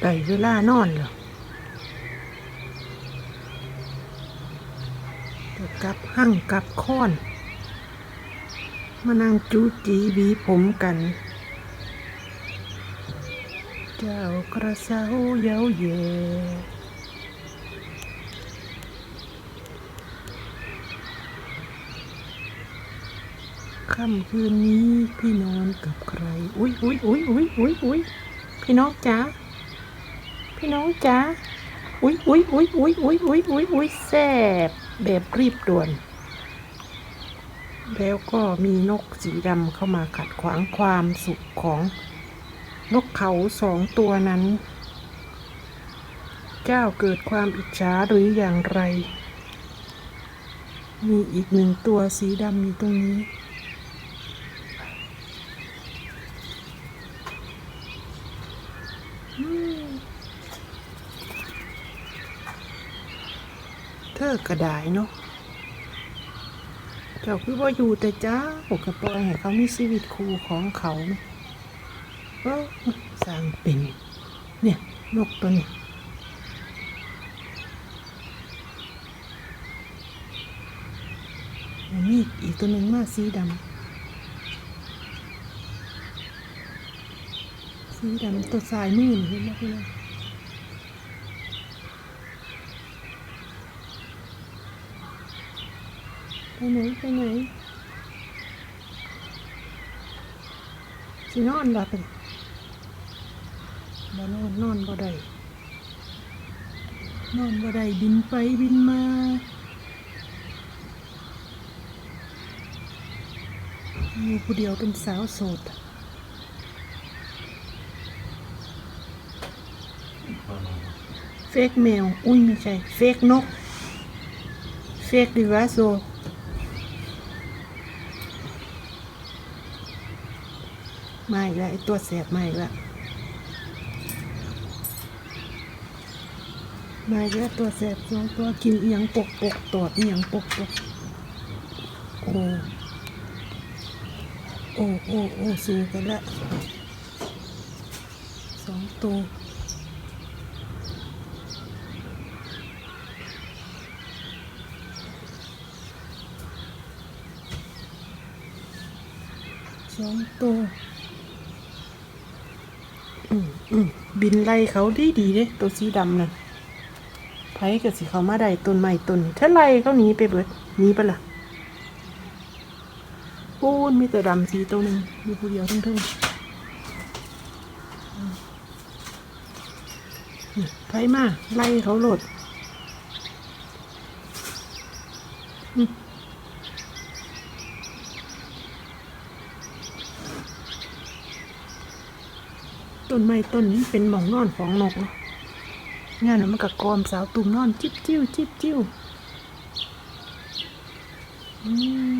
ได้เวลานอนแล้วจะกลับหั่งกลับค้อน มานั่งจูจีหวีผมกัน เจ้ากระเซ้าเย้าเย่ค่ำคืนนี้พี่นอนกับใคร อุ้ยอุ้ยอุ้ยอุ้ยอุ้ยอุ้ยพี่น้องจ๋า พี่น้องจ๋าอุ้ยอุ้ยอุ้ยอุ้ยอุ้ยอุ้ยอุ้ยอุ้ยแซ่บแบบรีบด่วน แล้วก็มีนกสีดำเข้ามาขัดขวางความสุขของนกเขาสองตัวนั้น เจ้าเกิดความอิจฉาหรืออย่างไร มีอีกหนึ่งตัวสีดำอยู่ตรงนี้ อืมเธอกระดายเนาะเจ้าคือว่าอยู่แต่จ้าปกปล่อยให้เขามีชีวิตคู่ของเขาเออสร้างเป็นเนี่ยนกตัวนี้มีอีกตัวหนึ่งมาสีดำสีดำตัวสายมือเห็นไหมพี่น้อง ไปไหนไปไหนสินอนบ่เป็นบ่นอนนอนบ่ได้นอนบ่ได้บินไปบินมาอยู่ผู้เดียวเป็นสาวโสดเฟกแมว อุ้ยไม่ใช่ เฟกนก เฟกดิวาโซ มาอีกแล้วไอตัวแสบมาอีกแล้วมาอีกแล้วตัวแสบสองตัวกินเอียงปกปกตอดเอียงปกปกโอ้โอ้โอ้โอ้สู้กันละสองตัวสองตัว บินไล่เขาดีดีเด้ตัวสีดำน่ะไผกับสิเขามาได้ต้นใหม่ต้นนี้ถ้าไล่เขาหนีไปเบิดหนีไปะละปูนมีแต่ดำสีตัวหนึ่งอยู่ผู้เดียวทั้งทั้งไผ่มาไล่เขาหลด ต้นไม้ต้นนี้เป็นหมองนอนของนกเนาะงานนั้นมันกับกอมสาวตุ่มนอน จิ๊บจิ้วจิ๊บจิ้วอืม